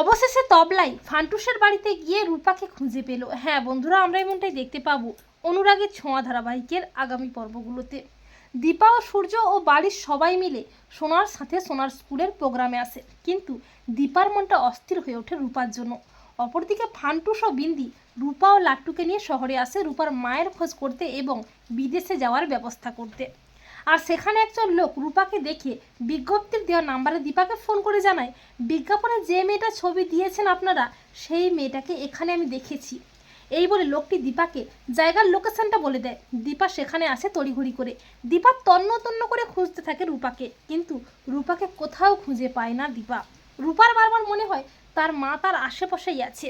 অবশেষে তবলাই ফান্টুসের বাড়িতে গিয়ে রূপাকে খুঁজে পেল। হ্যাঁ বন্ধুরা, আমরা এমনটাই দেখতে পাবো অনুরাগের ছোঁয়া ধারাবাহিকের আগামী পর্বগুলোতে। দীপা ও সূর্য ও বাড়ির সবাই মিলে সোনার সাথে সোনার স্কুলের প্রোগ্রামে আসে। কিন্তু দীপার মনটা অস্থির হয়ে ওঠে রূপার জন্য। অপরদিকে ফান্টুস ও বিন্দি রূপা ও লাট্টুকে নিয়ে শহরে আসে রূপার মায়ের খোঁজ করতে এবং বিদেশে যাওয়ার ব্যবস্থা করতে। আর সেখানে একজন লোক রূপাকে দেখে বিজ্ঞপ্তির দেওয়া নাম্বারে দীপাকে ফোন করে জানায়, বিজ্ঞাপনে যে মেয়েটা ছবি দিয়েছেন আপনারা, সেই মেয়েটাকে এখানে আমি দেখেছি। এই বলে লোকটি দীপাকে জায়গার লোকেশনটা বলে দেয়। দীপা সেখানে আসে তড়িঘড়ি করে। দীপা তন্ন তন্ন করে খুঁজতে থাকে রূপাকে, কিন্তু রূপাকে কোথাও খুঁজে পায় না দীপা। রূপার বারবার মনে হয় তার মা তার আশেপাশেই আছে।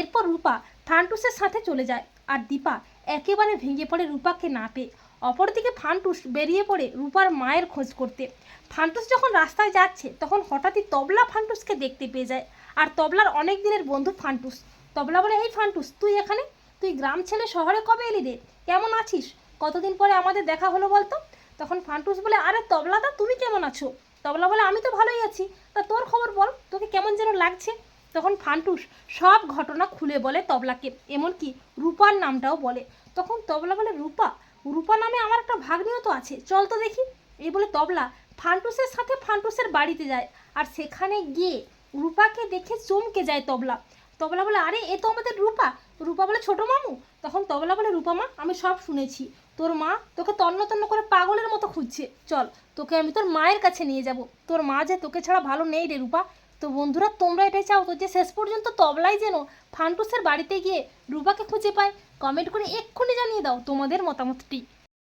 এরপর রূপা ফান্টুসের সাথে চলে যায়, আর দীপা একেবারে ভেঙে পড়ে রূপাকে না পেয়ে। অপরদিকে ফান্টুস বেরিয়ে পড়ে রূপার মায়ের খোঁজ করতে। ফান্টুস যখন রাস্তায় যাচ্ছে, তখন হঠাৎই তবলা ফান্টুসকে দেখতে পেয়ে যায়। আর তবলার অনেক দিনের বন্ধু ফান্টুস। তবলা বলে, এই ফান্টুস, তুই এখানে? তুই গ্রাম ছেলে শহরে কবে এলি রে? কেমন আছিস? কতদিন পরে আমাদের দেখা হলো বলতো? তখন ফান্টুস বলে, আরে তবলাদা, তুমি কেমন আছো? তবলা বলে, আমি তো ভালোই আছি। তা তোর খবর বল, তোকে কেমন যেন লাগছে? তখন ফান্টুস সব ঘটনা খুলে বলে তবলাকে, এমনকি রূপার নামটাও বলে। তখন তবলা বলে, রূপা রূপা নামে আমার একটা ভাগ্নিও তো আছে। চল তো দেখি। এই বলে তবলা ফান্টুসের সাথে ফান্টুসের বাড়িতে যায় আর সেখানে গিয়ে রূপাকে দেখে চমকে যায় তবলা। তবলা বলে, আরে, এ তো আমাদের রূপা। রূপা বলে, ছোট মামু? তখন তবলা বলে, রূপা মা, আমি সব শুনেছি। তোর মা তোকে তন্ন তন্ন করে পাগলের মতো খুঁজছে। চল, তোকে আমি তোর মায়ের কাছে নিয়ে যাব। তোর মা যে তোকে ছাড়া ভালো নেই রে রূপা। তো বন্ধুরা, তোমরা এটাই চাও তো যে শেষ পর্যন্ত তবলাই যেন ফান্টুসের বাড়িতে গিয়ে রুবাকে খুঁজে পায়? কমেন্ট করে এক্ষুনি জানিয়ে দাও তোমাদের মতামতটি।